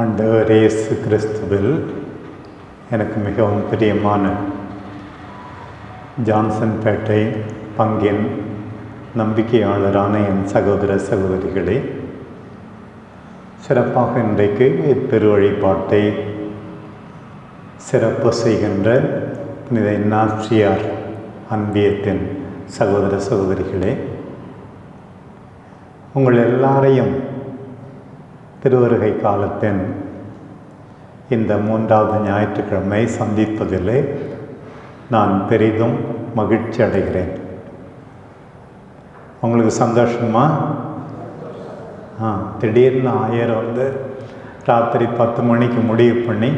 ஆண்டவர் இயேசு கிறிஸ்துவில் எனக்கு மிகவும் பிரியமான ஜான்சன்பேட்டை பங்கின் நம்பிக்கையாளரான என் சகோதர சகோதரிகளே சிறப்பாக இன்றைக்கு திருவழிபாட்டை சிறப்பு செய்கின்ற புனித இன்னாட்சியார் அன்பியத்தின் சகோதர சகோதரிகளே உங்கள் எல்லாரையும் திருவருகை காலத்தின் இந்த மூன்றாவது ஞாயிற்றுக்கிழமை சந்திப்பதிலே நான் பெரிதும் மகிழ்ச்சி அடைகிறேன். உங்களுக்கு சந்தோஷமா? ஆ திடீர்னு ஆயர் வந்து ராத்திரி பத்து மணிக்கு முடிவு பண்ணி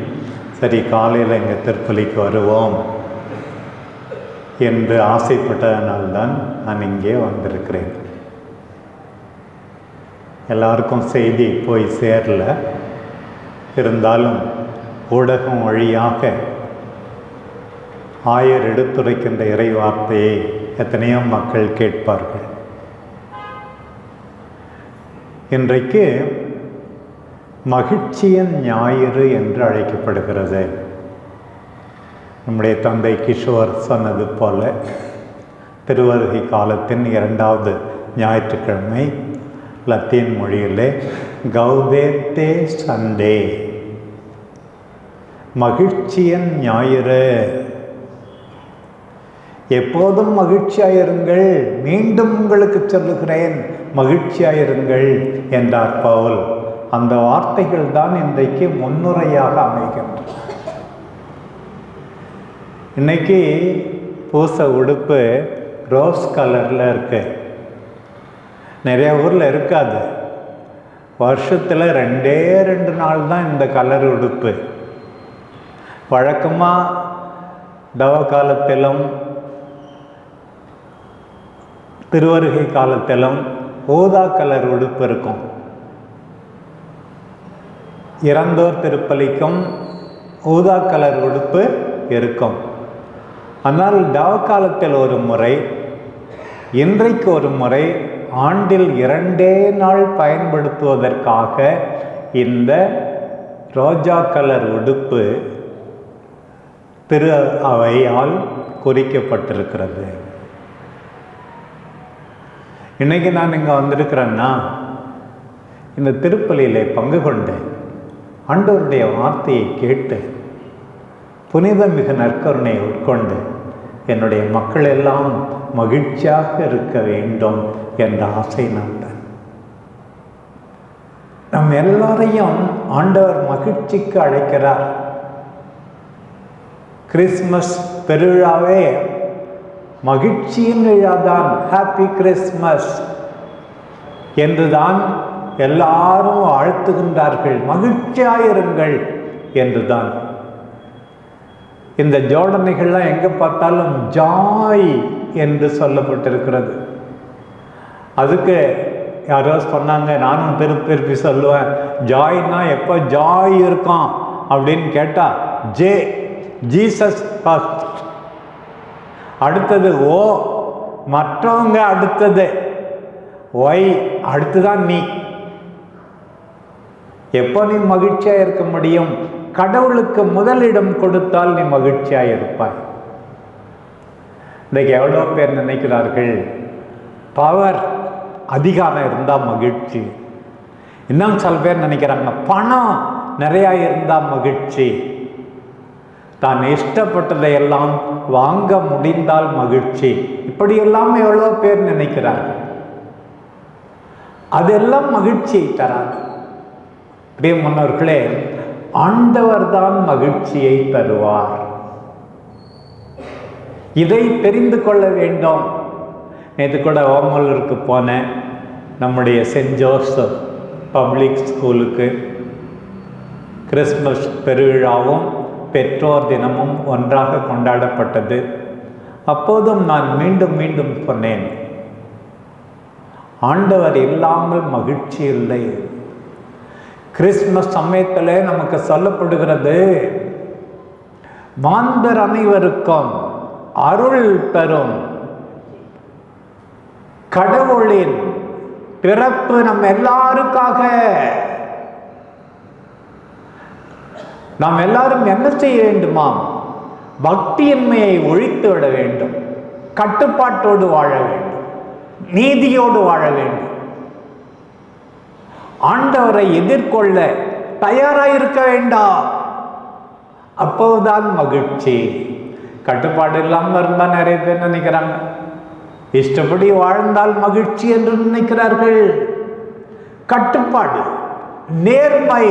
சரி காலையில் இங்கே திருப்பலிக்கு வருவோம் என்று ஆசைப்பட்டதனால்தான் நான் இங்கே வந்திருக்கிறேன். எல்லாருக்கும் செய்தி போய் சேரல. இருந்தாலும் ஊடகம் வழியாக ஆயர் எடுத்துரைக்கின்ற இறை வார்த்தையை எத்தனையோ மக்கள் கேட்பார்கள். இன்றைக்கு மகிழ்ச்சியின் ஞாயிறு என்று அழைக்கப்படுகிறது. நம்முடைய தந்தை கிஷோர் சொன்னது போல திருவருகை காலத்தின் இரண்டாவது ஞாயிற்றுக்கிழமை லத்தீன் மொழியில் கௌதேத்தே சண்டே மகிழ்ச்சியன் ஞாயிறு. எப்போதும் மகிழ்ச்சியாயிருங்கள் மீண்டும் உங்களுக்கு சொல்லுகிறேன் மகிழ்ச்சியாயிருங்கள் என்றார் பவுல். அந்த வார்த்தைகள் தான் இன்றைக்கு முன்னுரையாக அமைகின்றன. இன்னைக்கு பூச உடுப்பு ரோஸ் கலரில் இருக்குது நிறைய ஊரில் இருக்காது. வருஷத்தில் ரெண்டே ரெண்டு நாள் தான் இந்த கலர் உடுப்பு. வழக்கமாக தவ காலத்திலும் திருவருகை காலத்திலும் ஊதா கலர் உடுப்பு இருக்கும். இறந்தோர் திருப்பலிக்கும் ஊதா கலர் உடுப்பு இருக்கும். ஆனால் தவ காலத்தில் ஒரு முறை இன்றைக்கு ஒரு முறை ஆண்டில் இரண்டே நாள் பயன்படுத்துவதற்காக இந்த ரோஜா கலர் உடுப்பு திரு அவையால் குறிக்கப்பட்டிருக்கிறது இன்னைக்கு நான் இங்கே வந்திருக்கிறேன்னா இந்த திருப்பலியிலே பங்கு கொண்டு ஆண்டவருடைய வார்த்தையை கேட்டு புனித மிகு நற்கருணை உட்கொண்டு என்னுடைய மக்கள் எல்லாம் மகிழ்ச்சியாக இருக்க வேண்டும் என்ற ஆசை நம்பன் நம் எல்லாரையும் ஆண்டவர் மகிழ்ச்சிக்கு அழைக்கிறார். கிறிஸ்மஸ் பெருவிழாவே மகிழ்ச்சியின் விழாதான். ஹாப்பி கிறிஸ்மஸ் என்றுதான் எல்லாரும் வாழ்த்துகின்றார்கள். மகிழ்ச்சியாயிருங்கள் என்றுதான். இந்த ஜோடனைகள்லாம் எங்கே பார்த்தாலும் ஜாய் என்று சொல்லப்பட்டிருக்கிறது. அதுக்கு யாரோ சொன்னாங்க நானும் திருப்பி திருப்பி சொல்லுவேன். ஜாய்னா எப்போ ஜாய் இருக்கும் அப்படின்னு கேட்டால் ஜே ஜீசஸ் ஃபஸ்ட் அடுத்தது ஓ மற்றவங்க அடுத்தது. ஒய் அடுத்துதான் நீ. எப்போ நீ மகிழ்ச்சியாக இருக்க முடியும்? கடவுளுக்கு முதலிடம் கொடுத்தால் நீ மகிழ்ச்சியாக இருப்பாய். இன்றைக்கு எவ்வளோ பேர் நினைக்கிறார்கள்? பவர் அதிகாரம் இருந்தால் மகிழ்ச்சி. இன்னும் சில பேர் நினைக்கிறாங்க பணம் நிறையா இருந்தால் மகிழ்ச்சி. தான் இஷ்டப்பட்டதை எல்லாம் வாங்க முடிந்தால் மகிழ்ச்சி. இப்படியெல்லாம் எவ்வளோ பேர் நினைக்கிறார்கள். அதெல்லாம் மகிழ்ச்சியை தராது. பிரியமுன்னவர்களே ஆண்டவர் தான் மகிழ்ச்சியை தருவார். இதை தெரிந்து கொள்ள வேண்டும். நேற்று கூட ஓமலூருக்கு போனேன். நம்முடைய சென்ட் ஜோசப் பப்ளிக் ஸ்கூலுக்கு. கிறிஸ்மஸ் பெருவிழாவும் பெற்றோர் தினமும் ஒன்றாக கொண்டாடப்பட்டது. அப்போதும் நான் மீண்டும் மீண்டும் சொன்னேன் ஆண்டவர் இல்லாமல் மகிழ்ச்சி இல்லை. கிறிஸ்மஸ் சமயத்தில் நமக்கு சொல்லப்படுகிறது மாந்தர் அனைவருக்கும் அருள் பெறும். கடவுளின் பிறப்பு நம் எல்லாருக்காக. நாம் எல்லாரும் என்ன செய்ய வேண்டுமாம்? பக்தியின்மையை ஒழித்து விட வேண்டும். கட்டுப்பாட்டோடு வாழ வேண்டும். நீதியோடு வாழ வேண்டும். ஆண்டவரை எதிர்கொள்ள தயாராக இருக்க வேண்டாம். அப்போதுதான் மகிழ்ச்சி. கட்டுப்பாடு இல்லாமல் இருந்தால் நிறைய பேர் நினைக்கிறாங்க. இஷ்டப்படி வாழ்ந்தால் மகிழ்ச்சி என்று நினைக்கிறார்கள். கட்டுப்பாடு நேர்மை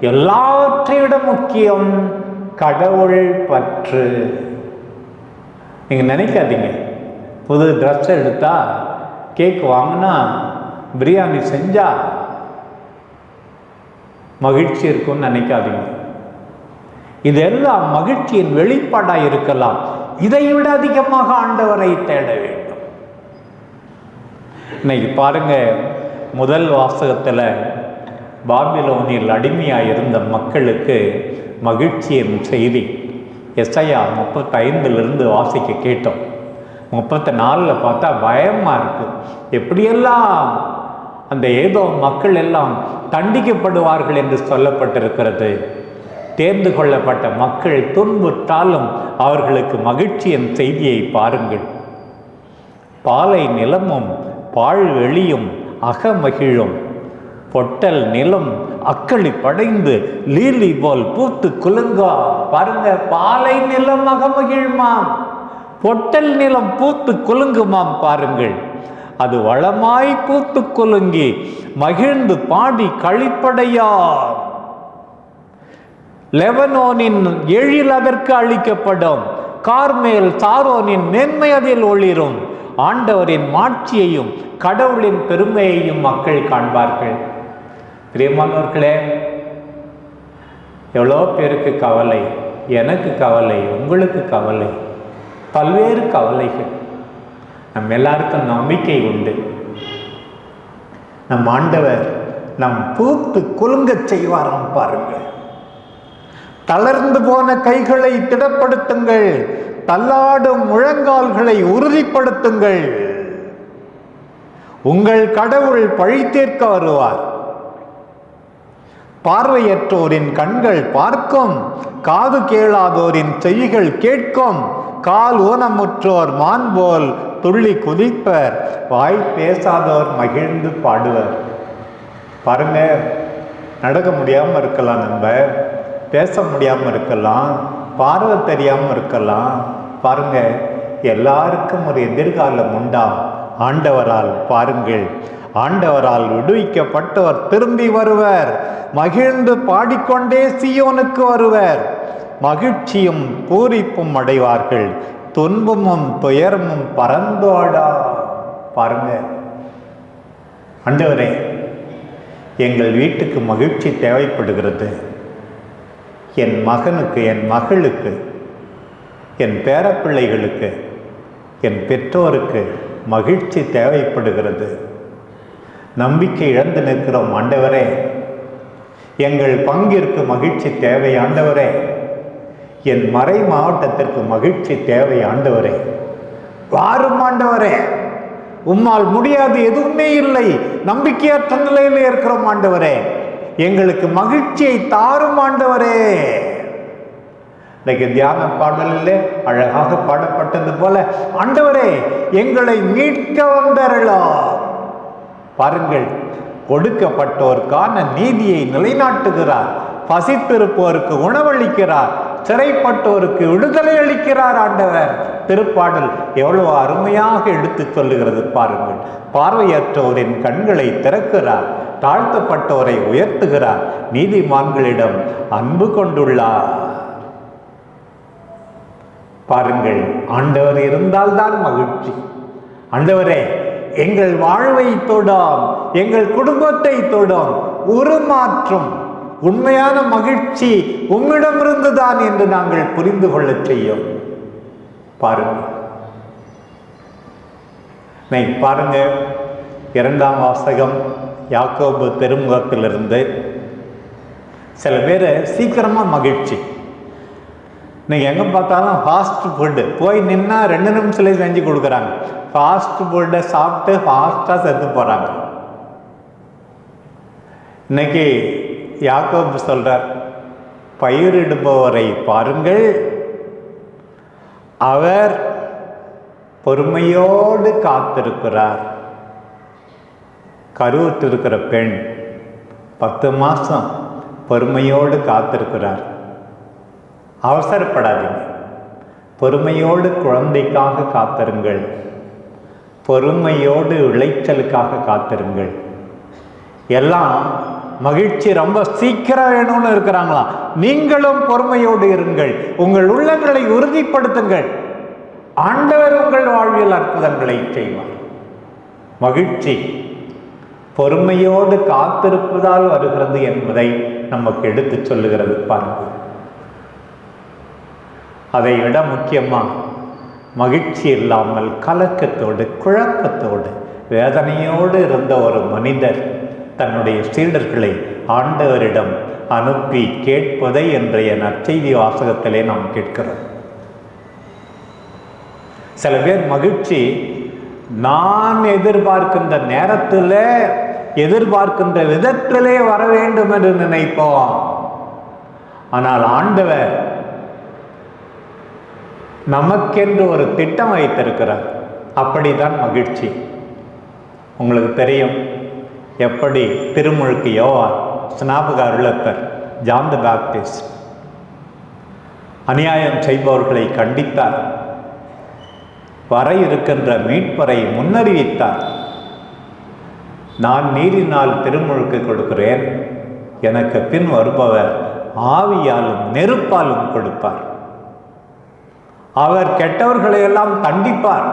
எல்லாவற்றை விட முக்கியம் கடவுள் பற்று. நீங்கள் நினைக்காதீங்க. புது ட்ரெஸ் எடுத்தா கேக் வாங்கினா பிரியாணி செஞ்சா மகிழ்ச்சி இருக்கும்னு நினைக்காதீங்க. இதெல்லாம் மகிழ்ச்சியின் வெளிப்பாடாக இருக்கலாம். இதை விட அதிகமாக ஆண்டவரை தேட வேண்டும். இன்னைக்கு பாருங்க முதல் வாசகத்தில் பாபிலோனில் அடிமையாக இருந்த மக்களுக்கு மகிழ்ச்சியின் செய்தி. எஸ்ஐயா முப்பத்தைந்துலேருந்து வாசிக்க கேட்டோம். முப்பத்தி நாலில் பார்த்தா பயமாக இருக்குது எப்படியெல்லாம் அந்த ஏதோ மக்கள் எல்லாம் தண்டிக்கப்படுவார்கள் என்று சொல்லப்பட்டிருக்கிறது. தேர்ந்து கொள்ளப்பட்ட மக்கள் துன்புற்றாலும் அவர்களுக்கு மகிழ்ச்சியின் செய்தியை பாருங்கள். பாலை நிலமும் பாழ்வெளியும் அகமகிழும். பொட்டல் நிலம் அக்களி படைந்து லீலி போல் பூத்து குலுங்கா. பாருங்க பாலை நிலம் அகமகிழ்மாம். பொட்டல் நிலம் பூத்து குலுங்குமாம் பாருங்கள். அது வளமாய் பூத்து குலுங்கி மகிழ்ந்து பாடி கழிப்படையா லெவனோனின் எழில் அதற்கு அளிக்கப்படும். கார்மேல் சாரோனின் மேன்மை அதில் ஒளிரும். ஆண்டவரின் மாட்சியையும் கடவுளின் பெருமையையும் மக்கள் காண்பார்கள். பிரியமானவர்களே எவ்வளோ பேருக்கு கவலை எனக்கு கவலை உங்களுக்கு கவலை பல்வேறு கவலைகள். நம் எல்லாருக்கும் நம்பிக்கை உண்டு. நம் ஆண்டவர் நம் பூத்து குலுங்க செய்வாராம் பாருங்கள். தளர்ந்து போன கைகளை திடப்படுத்துங்கள். தள்ளாடும் முழங்கால்களை உறுதிப்படுத்துங்கள். உங்கள் கடவுள் பழித்தேற்க வருவார். பார்வையற்றோரின் கண்கள் பார்க்கும் காது கேளாதோரின் செவிகள் கேட்கும் கால் ஊனமுற்றோர் மான்போல் துள்ளி குதிப்பர் வாய் பேசாதோர் மகிழ்ந்து பாடுவர். பாருங்க நடக்க முடியாமல் இருக்கலாம் நம்ம பேச முடியாமல் இருக்கலாம். பார்வை தெரியாமல் இருக்கலாம். பாருங்க எல்லாருக்கும் ஒரு எதிர்காலம் உண்டாம் ஆண்டவரால் பாருங்கள். ஆண்டவரால் விடுவிக்கப்பட்டவர் திரும்பி வருவர். மகிழ்ந்து பாடிக்கொண்டே சியோனுக்கு வருவர். மகிழ்ச்சியும் பூரிப்பும் அடைவார்கள். துன்பமும் துயரமும் பறந்தோடா. பாருங்க. ஆண்டவரே எங்கள் வீட்டுக்கு மகிழ்ச்சி தேவைப்படுகிறது. என் மகனுக்கு என் மகளுக்கு என் பேரப்பிள்ளைகளுக்கு என் பெற்றோருக்கு மகிழ்ச்சி தேவைப்படுகிறது. நம்பிக்கை இழந்து நிற்கிறோம் ஆண்டவரே. எங்கள் பங்கிற்கு மகிழ்ச்சி தேவை ஆண்டவரே. என் மறை மாவட்டத்திற்கு மகிழ்ச்சி தேவை ஆண்டவரே. வாரும் ஆண்டவரே. உம்மால் முடியாது எதுவுமே இல்லை. நம்பிக்கையற்ற நிலையில் இருக்கிறோம் ஆண்டவரே. எங்களுக்கு மகிழ்ச்சியை தாரும் ஆண்டவரே. இன்னைக்கு தியான பாடலில் அழகாக பாடப்பட்டது போல ஆண்டவரே எங்களை மீட்க வந்தரலா பாருங்கள் கொடுக்கப்பட்டோருக்கான நீதியை நிலைநாட்டுகிறார். பசித்திருப்போருக்கு உணவளிக்கிறார். சிறைப்பட்டோருக்கு விடுதலை அளிக்கிறார் ஆண்டவர். திருப்பாடல் எவ்வளவு அருமையாக எடுத்துச் சொல்லுகிறது பாருங்கள். பார்வையற்றோரின் கண்களை திறக்கிறார். தாழ்த்தப்பட்டோரை உயர்த்துகிறார். நீதிமான்களிடம் அன்பு கொண்டுள்ளார். பாருங்கள் ஆண்டவர் இருந்தால்தான் மகிழ்ச்சி. ஆண்டவரே எங்கள் வாழ்வை தொடும் எங்கள் குடும்பத்தை தொடும் உருமாற்றும் உண்மையான மகிழ்ச்சி உம்மிடமிருந்து தான் என்று நாங்கள் புரிந்து கொள்ளச் செய்யும். பாருங்கள். பாருங்க இரண்டாம் வாசகம். யாக்கோபு திருமுகத்திலிருந்து சில பேர் சீக்கிரமாக மகிழ்ச்சி. நீங்கள் எங்கே பார்த்தாலும் ஃபாஸ்ட் ஃபுட்டு போய் நின்னா ரெண்டு நிமிஷத்துலேயே செஞ்சு கொடுக்குறாங்க. ஃபாஸ்ட் ஃபுட்டை சாப்பிட்டு ஃபாஸ்ட்டாக செத்து போகிறாங்க இன்னைக்கு யாக்கோபு சொல்கிறார் பயிரிடுபவரை பாருங்கள். அவர் பொறுமையோடு காத்திருக்கிறார். கருவுற்றிருக்கிற பெண் பத்து மாதம் பொறுமையோடு காத்திருக்கிறார். அவசரப்படாதீங்க. பொறுமையோடு குழந்தைக்காக காத்திருங்கள். பொறுமையோடு விளைச்சலுக்காக காத்திருங்கள். எல்லாம் மகிழ்ச்சி ரொம்ப சீக்கிரம் வேணும்னு இருக்கிறாங்களா நீங்களும் பொறுமையோடு இருங்கள். உங்கள் உள்ளங்களை உறுதிப்படுத்துங்கள். ஆண்டவர் உங்கள் வாழ்வில் அற்புதங்களை செய்வார். மகிழ்ச்சி. பொறுமையோடு காத்திருப்பதால் வருகிறது என்பதை நமக்கு எடுத்து சொல்லுகிறது பாருங்கள் அதை விட முக்கியமாக மகிழ்ச்சி இல்லாமல் கலக்கத்தோடு குழப்பத்தோடு வேதனையோடு இருந்த ஒரு மனிதர் தன்னுடைய சீடர்களை ஆண்டவரிடம் அனுப்பி கேட்பதை என்றைய நற்செய்தி வாசகத்திலே நாம் கேட்கிறோம். சில பேர் மகிழ்ச்சி நான் எதிர்பார்க்கின்ற நேரத்தில் எதிர்பார்க்கின்ற விதத்திலே வர வேண்டும் என்று நினைப்போம். ஆனால் ஆண்டவர் நமக்கென்று ஒரு திட்டம் வைத்திருக்கிறார். அப்படிதான் மகிழ்ச்சி. உங்களுக்கு தெரியும் எப்படி திருமுழுக்கு யோவான் ஸ்நாபக அருளப்பர் ஜான் த பாப்டிஸ்ட் அநியாயம் செய்பவர்களை கண்டித்தார். வர இருக்கின்ற மீட்பரை முன்னறிவித்தார். நான் நீரினால் திருமுழுக்கு கொடுக்கிறேன். எனக்கு பின் வருபவர் ஆவியாலும் நெருப்பாலும் கொடுப்பார். அவர் கெட்டவர்களையெல்லாம் தண்டிப்பார்.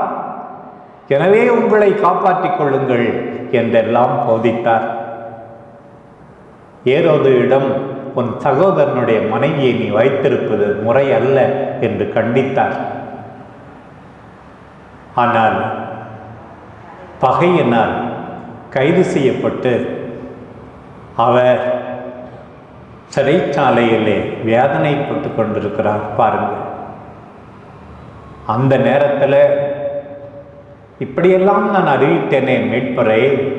எனவே உங்களை காப்பாற்றிக் கொள்ளுங்கள் என்றெல்லாம் போதித்தார். ஏரோது இடம் உன் சகோதரனுடைய மனைவியை நீ வைத்திருப்பது முறை அல்ல என்று கண்டித்தார். ஆனால் பகையினால் கைது செய்யப்பட்டு அவர் சிறைச்சாலையிலே வேதனைப்பட்டு கொண்டிருக்கிறார். பாருங்கள். அந்த நேரத்தில் இப்படியெல்லாம் நான் அறிவித்தேனே மீட்பரை.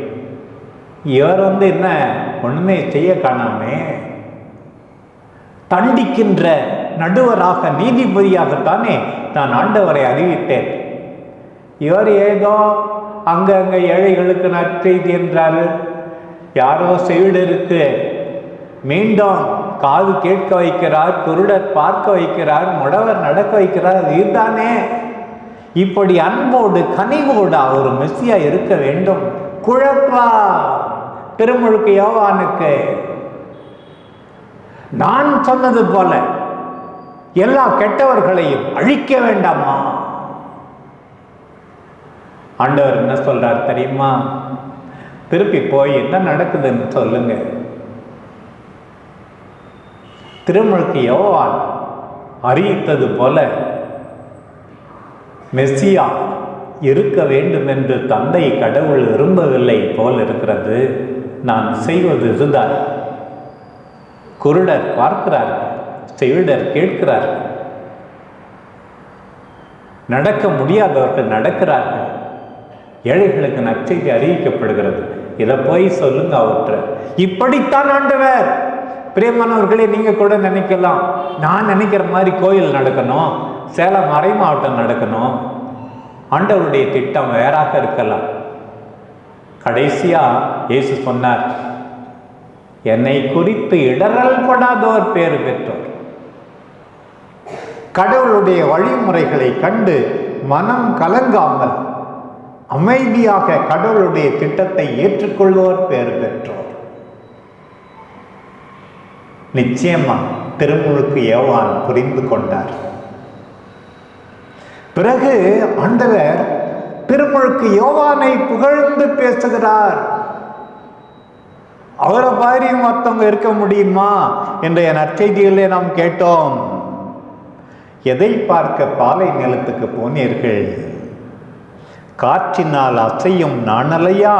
இவர் வந்து என்ன ஒன்றுமே செய்ய காணாமே. தண்டிக்கின்ற நடுவராக நீதிபதியாகத்தானே நான் ஆண்டவரை அறிவித்தேன். இவர் ஏதோ அங்கங்கே ஏழைகளுக்கு நற்செய்தி என்றார். யாரோ செவிடருக்கு மீண்டும் காது கேட்க வைக்கிறார் குருடர் பார்க்க வைக்கிறார் முடவர் நடக்க வைக்கிறார் இதுதானே இப்படி அன்போடு கனிவோடு அவர் மெஸ்ஸியா இருக்க வேண்டும். குழப்பா? திருமுழுக்கு யோவானுக்கு. நான் சொன்னது போல எல்லா கெட்டவர்களையும் அழிக்க வேண்டாமா? ஆண்டவர் என்ன சொல்றார் தெரியுமா? திருப்பி போய் என்ன நடக்குதுன்னு சொல்லுங்க. திருமுழுக்கு யோவான் அறிவித்தது போல மெஸ்ஸியா இருக்க வேண்டும் என்று தந்தை கடவுள் விரும்பவில்லை போல் இருக்கிறது. நான் செய்வது இதுதான். குருடர் பார்க்கிறார் செவிடர் கேட்கிறார். நடக்க முடியாதவர்கள் நடக்கிறார்கள். ஏழைகளுக்கு நற்செய்தி அறிவிக்கப்படுகிறது. இதை போய் சொல்லுங்க அவற்றை இப்படித்தான் ஆண்டவர். பிரியமானவர்களே நீங்கள் கூட நினைக்கலாம். நான் நினைக்கிற மாதிரி கோயில் நடக்கணும். சேலம் மறை மாவட்டம் நடக்கணும். ஆண்டவருடைய திட்டம் வேறாக இருக்கலாம். கடைசியாக இயேசு சொன்னார் என்னை குறித்து இடரல் படாதோர் பேர் பெற்றோர். கடவுளுடைய வழிமுறைகளை கண்டு மனம் கலங்காமல் அமைதியாக கடவுளுடைய திட்டத்தை ஏற்றுக்கொள்வோர் பெயர் பெற்றோர். நிச்சயமா திருமுழுக்கு யோவான் புரிந்து கொண்டார். பிறகு ஆண்டவர் திருமுழுக்கு யோவானை புகழ்ந்து பேசுகிறார். அவரை மாதிரி மற்றவங்க இருக்க முடியுமா? என்ற நற்செய்திகளை நாம் கேட்டோம். எதை பார்க்க பாலை நிலத்துக்கு போனீர்கள்? காற்றினால் அசையும் நாணலையா?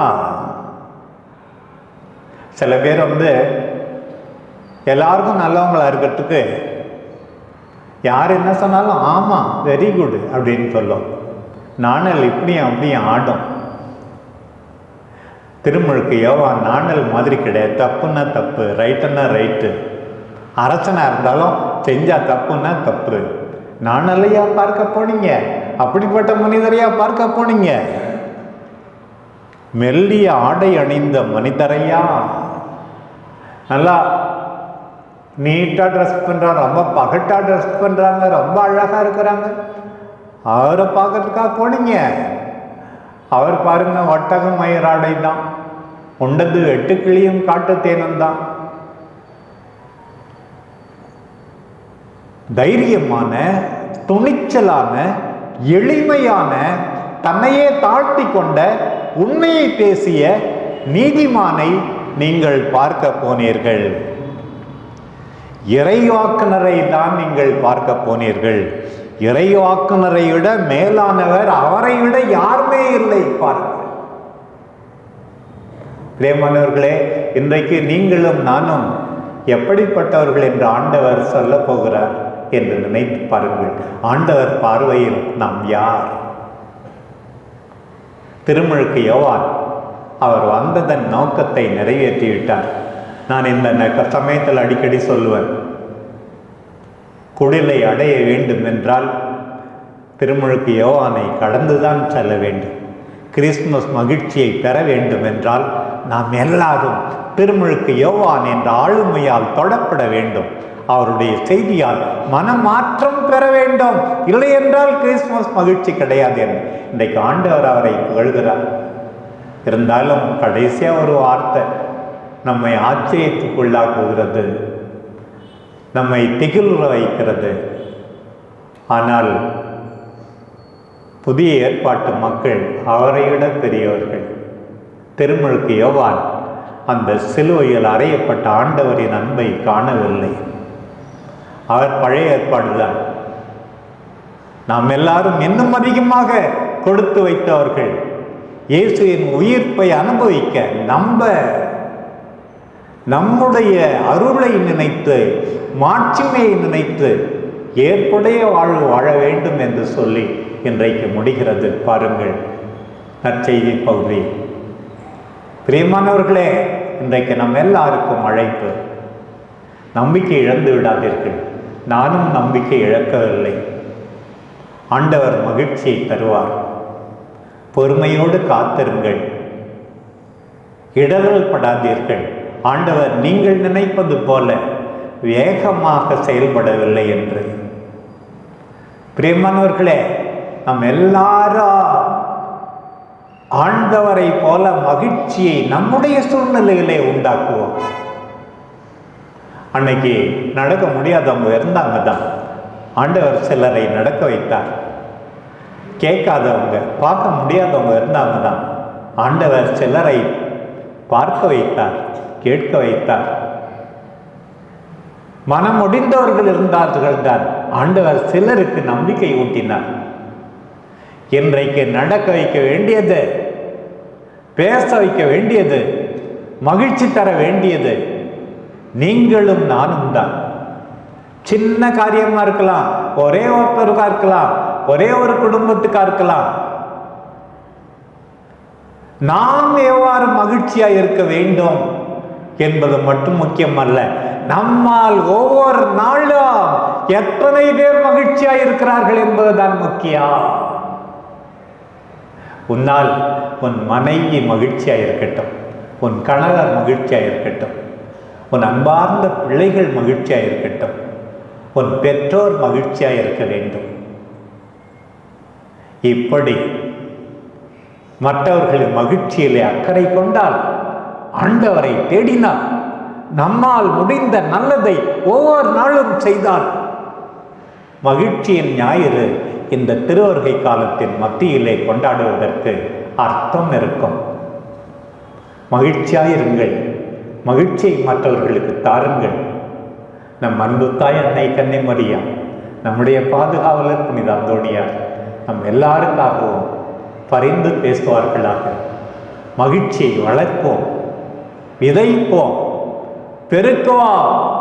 சில பேர் வந்து எல்லாருக்கும் நல்லவங்களா இருக்கிறதுக்கு யார் என்ன சொன்னாலும் ஆமாம் வெரி குட் அப்படின்னு சொல்லும். நாணல் இப்படியும் அப்படியும் ஆடும். திருமுழுக்கு யோவா நாணல் மாதிரி கிடையாது. தப்புன்னா தப்பு ரைட்டுன்னா ரைட்டு அரசனாக இருந்தாலும் செஞ்சால் தப்புன்னா தப்பு. நாணலையா பார்க்க போனீங்க? அப்படிப்பட்ட மனிதரையா பார்க்க போனீங்க? மெல்லிய ஆடை அணிந்த மனிதரையா? நல்லா நீட்டாக ட்ரெஸ் பண்ணுறாங்க ரொம்ப பகட்டாக ட்ரெஸ் பண்ணுறாங்க ரொம்ப அழகாக இருக்கிறாங்க. அவரை பார்க்கறதுக்காக போனீங்க. அவர் பாருங்க ஒட்டகம் மயிராடை தான். உண்டது வெட்டுக்கிளியும் காட்டு தேனும் தான். தைரியமான துணிச்சலான எளிமையான தன்னையே தாழ்த்தி கொண்ட உண்மையை பேசிய நீதிமானை நீங்கள் பார்க்க போனீர்கள். இறைவாக்குனரை தான் நீங்கள் பார்க்க போனீர்கள். இறைவாக்குனரை விட மேலானவர் அவரை விட யாருமே இல்லை பாருங்கள். பிரேமானவர்களே இன்றைக்கு நீங்களும் நானும் எப்படிப்பட்டவர்கள் என்று ஆண்டவர் சொல்ல போகிறார். என்று நினைத்து பாருங்கள் ஆண்டவர் பார்வையில் நாம் யார்? திருமுழுக்கு யோவான் அவர் வந்ததன் நோக்கத்தை நிறைவேற்றிவிட்டார். நான் இந்த சமயத்தில் அடிக்கடி சொல்லுவேன் குடிலை அடைய வேண்டும் என்றால் திருமுழுக்கு யோவானை கடந்துதான் செல்ல வேண்டும். கிறிஸ்துமஸ் மகிழ்ச்சியை பெற வேண்டும் என்றால் நாம் எல்லாரும் திருமுழுக்கு யோவான் என்ற ஆளுமையால் தொடப்பட வேண்டும். அவருடைய செய்தியால் மனமாற்றம் பெற வேண்டும். இல்லை என்றால் கிறிஸ்துமஸ் மகிழ்ச்சி கிடையாது என்று. இன்றைக்கு ஆண்டவர் அவரை புகழ்கிறார் இருந்தாலும் கடைசியாக ஒரு வார்த்தை நம்மை ஆச்சரியத்துக்குள்ளாக்குகிறது நம்மை திகிலுற வைக்கிறது. ஆனால் புதிய ஏற்பாட்டு மக்கள் அவரை விட பெரியவர்கள். திருமுழுக்கு யோவான் அந்த சிலுவையில் அறையப்பட்ட ஆண்டவரின் அன்பை காணவில்லை. அவர் பழைய ஏற்பாடு தான் நாம் எல்லாரும் இன்னும் அதிகமாக கொடுத்து வைத்தவர்கள். இயேசுவின் உயிர்ப்பை அனுபவிக்க நம்ப நம்முடைய அருளை நினைத்து மாட்சிமையை நினைத்து ஏற்புடைய வாழ்வு வாழ வேண்டும் என்று சொல்லி இன்றைக்கு முடிகிறது. பாருங்கள் நற்செய்தி பகுதி. பிரியமானவர்களே இன்றைக்கு நம் எல்லாருக்கும் அழைப்பு. நம்பிக்கை இழந்து விடாதீர்கள். நானும் நம்பிக்கை இழக்கவில்லை. ஆண்டவர் மகிழ்ச்சியை தருவார். பொறுமையோடு காத்திருங்கள். இடர்கள் படாதீர்கள். ஆண்டவர் நீங்கள் நினைப்பது போல வேகமாக செயல்படவில்லை என்று. பிரியமானவர்களே நம் எல்லாரும் ஆண்டவரை போல மகிழ்ச்சியை நம்முடைய சூழ்நிலையிலே உண்டாக்குவோம். அன்னைக்கு நடக்க முடியாதவங்க இருந்தாங்க தான் ஆண்டவர் சிலரை நடக்க வைத்தார். கேட்காதவங்க பார்க்க முடியாதவங்க இருந்தாங்க தான் ஆண்டவர் சிலரை பார்க்க வைத்தார் கேட்க வைத்தார். மனமுடிந்தவர்கள் இருந்தார்கள் தான் ஆண்டவர் சிலருக்கு நம்பிக்கை ஊட்டினார். இன்றைக்கு நடக்க வைக்க வேண்டியது பேச வைக்க வேண்டியது மகிழ்ச்சி தர வேண்டியது நீங்களும் நானும் தான். சின்ன காரியமா இருக்கலாம் ஒரே ஒருத்தருக்கா இருக்கலாம் ஒரே ஒரு குடும்பத்துக்கா இருக்கலாம். நாம் எவ்வாறு மகிழ்ச்சியா இருக்க வேண்டும் என்பது மட்டும் முக்கியமல்ல. நம்மால் ஒவ்வொரு நாளும் எத்தனை பேர் மகிழ்ச்சியா இருக்கிறார்கள் என்பதுதான் முக்கியம். உன்னால் உன் மனைவி மகிழ்ச்சியா இருக்கட்டும் உன் கணவர் மகிழ்ச்சியா இருக்கட்டும் உன் அன்பார்ந்த பிள்ளைகள் மகிழ்ச்சியாக இருக்கட்டும். உன் பெற்றோர் மகிழ்ச்சியாக இருக்க வேண்டும். இப்படி மற்றவர்களின் மகிழ்ச்சியிலே அக்கறை கொண்டால் ஆண்டவரை தேடினால் நம்மால் முடிந்த நல்லதை ஒவ்வொரு நாளும் செய்தால் மகிழ்ச்சியின் ஞாயிறு இந்த திருவருகை காலத்தின் மத்தியிலே கொண்டாடுவதற்கு அர்த்தம் இருக்கும். மகிழ்ச்சியாயிருங்கள் மகிழ்ச்சியை மற்றவர்களுக்கு தாருங்கள். நம் அன்பு தாய் அன்னை கண்ணை மரியா நம்முடைய பாதுகாவலர் புனித அந்தோணியார் நம் எல்லாருக்காகவும் பரிந்து பேசுவார்களாக. மகிழ்ச்சியை வளர்ப்போம் விதைப்போம் பெருக்குவோம்.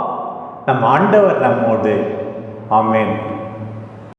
நம் ஆண்டவர் நம்மோடு. ஆமேன்.